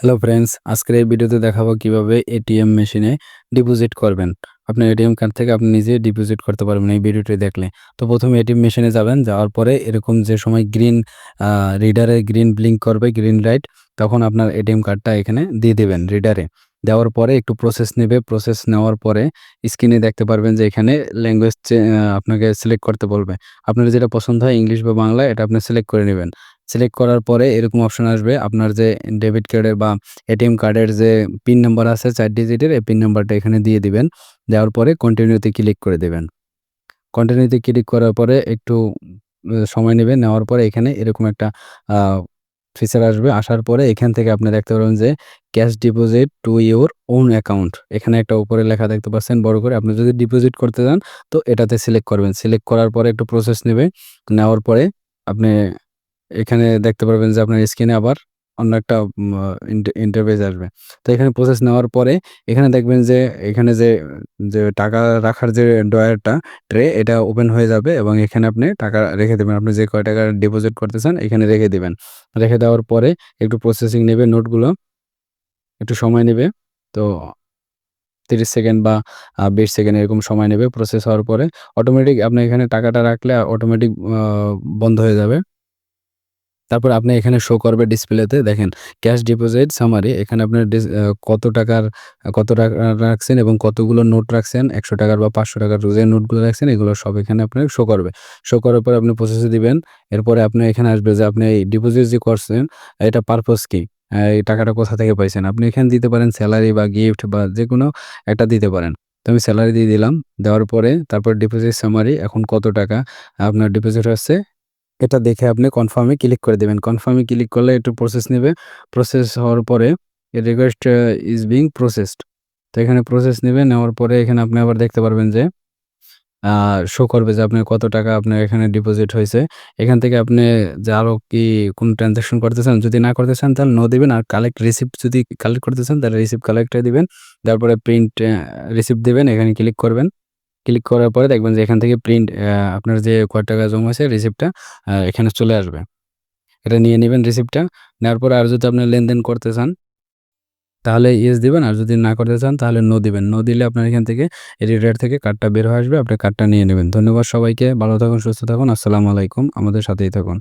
Hello friends আজকের এই ভিডিওতে দেখাবো কীভাবে এটিএম মেশিনে ডিপোজিট করবেন। আপনার এটিএম কার্ড থেকে আপনি নিজে ডিপোজিট করতে পারবেন এই ভিডিওটি দেখলে। তো প্রথমে এটিএম মেশিনে যাবেন, যাওয়ার পরে এরকম যে সময় গ্রিন রিডারে গ্রিন ব্লিঙ্ক করবে গ্রিন লাইট তখন আপনার এটিএম কার্ডটা এখানে দিয়ে দেবেন রিডারে দেওয়ার পরে একটু প্রসেস নেবে প্রসেস নেওয়ার পরে স্ক্রিনে দেখতে পারবেন যে এখানে ল্যাঙ্গুয়েজ আপনাকে সিলেক্ট করতে বলবে। আপনার যেটা পছন্দ হয় ইংলিশ বা বাংলা, এটা আপনি সিলেক্ট করে নেবেন। সিলেক্ট করার পরে এরকম অপশন আসবে। আপনার যে ডেবিট কার্ডের বা এটিএম কার্ডের যে পিন নাম্বার আছে, চার ডিজিটের এই পিন নাম্বারটা এখানে দিয়ে দিবেন। দেওয়ার পরে কন্টিনিউতে ক্লিক করে দেবেন। কন্টিনিউতে ক্লিক করার পরে একটু সময় নেবে নেওয়ার পরে এখানে এরকম একটা ফিচার আসবে। আসার পরে এখান থেকে আপনি দেখতে পারবেন যে cash deposit to your own account এখানে একটা উপরে লেখা দেখতে পাচ্ছেন, বড় করে। আপনি যদি ডিপোজিট করতে চান, তো এটাতে সিলেক্ট করবেন। সিলেক্ট করার পরে একটু প্রসেস নেবে নেওয়ার পরে আপনি এখানে দেখতে পারবেন যে আপনার স্ক্রিনে আবার অন্য একটা ইন্টারভেজ আসবে। তো এখানে প্রসেস নেওয়ার পরে এখানে দেখবেন যে, এখানে যে যে টাকা রাখার যে ডয়ারটা ট্রে, এটা ওপেন হয়ে যাবে এবং এখানে আপনি টাকা রেখে দেবেন। আপনি যে কয় টাকা ডিপোজিট করতে চান এখানে রেখে দেবেন। রেখে দেওয়ার পরে একটু প্রসেসিং নেবে নোটগুলো, একটু সময় নেবে। তো তিরিশ সেকেন্ড বা বিশ সেকেন্ড এরকম সময় নেবে প্রসেস হওয়ার পরে। অটোমেটিক আপনি এখানে টাকাটা রাখলে অটোমেটিক বন্ধ হয়ে যাবে। তারপর আপনি এখানে শো করবে ডিসপ্লেতে দেখেন ক্যাশ ডিপোজিট সামারি এখানে আপনার কত টাকার, কত টাকা রাখছেন এবং কতগুলো নোট রাখছেন, একশো টাকার বা পাঁচশো টাকার রোজের নোটগুলো রাখছেন, এগুলো সব এখানে আপনার শো করবে। শো করার পর আপনি প্রসেসে দিবেন, এরপরে আপনি এখানে আসবে যে আপনি এই ডিপোজিট যে করছেন, এটা পারপোজ কি? এই টাকাটা কোথা থেকে পাইছেন? আপনি এখানে দিতে পারেন স্যালারি বা গিফট বা যে কোনো একটা দিতে পারেন। তো আমি স্যালারি দিয়ে দিলাম, দেওয়ার পরে তারপর ডিপোজিট সামারি এখন কত টাকা আপনার ডিপোজিট হচ্ছে এটা দেখে আপনি কনফার্মে ক্লিক করে দেবেন। কনফার্মে ক্লিক করলে একটু প্রসেস নেবে। প্রসেস হওয়ার পরে রিকোয়েস্ট ইজ বিং প্রসেসড তো এখানে প্রসেস নেবে, নেওয়ার পরে এখানে আপনি আবার দেখতে পারবেন যে শো করবে যে আপনার কত টাকা আপনার এখানে ডিপোজিট হয়েছে। এখান থেকে আপনি যে আরও কি কোন ট্রানজ্যাকশন করতে চান, যদি না করতে চান তাহলে নো দিবেন। আর কালেক্ট রিসিপ্ট যদি কালেক্ট করতে চান তাহলে রিসিপ্ট কালেক্টে দিবেন। তারপরে প্রিন্ট রিসিপ্ট দেবেন, এখানে ক্লিক করবেন। ক্লিক করার পরে দেখবেন যে এখান থেকে প্রিন্ট আপনার যে কয় টাকা জমা আছে রিসিপ্টটা এখানে চলে আসবে। এটা নিয়ে নেবেন রিসিপ্টটা নেওয়ার পরে আর যদি আপনি লেনদেন করতে চান, তাহলে ইয়েস দিবেন, আর যদি না করতে চান, তাহলে নো দিবেন। নো দিলে আপনার এখান থেকে এডিটার থেকে কার্ডটা বের হয়ে আসবে, আপনি কার্ডটা নিয়ে নেবেন। ধন্যবাদ সবাইকে, ভালো থাকুন, সুস্থ থাকুন, আসসালামু আলাইকুম, আমাদের সাথেই থাকুন।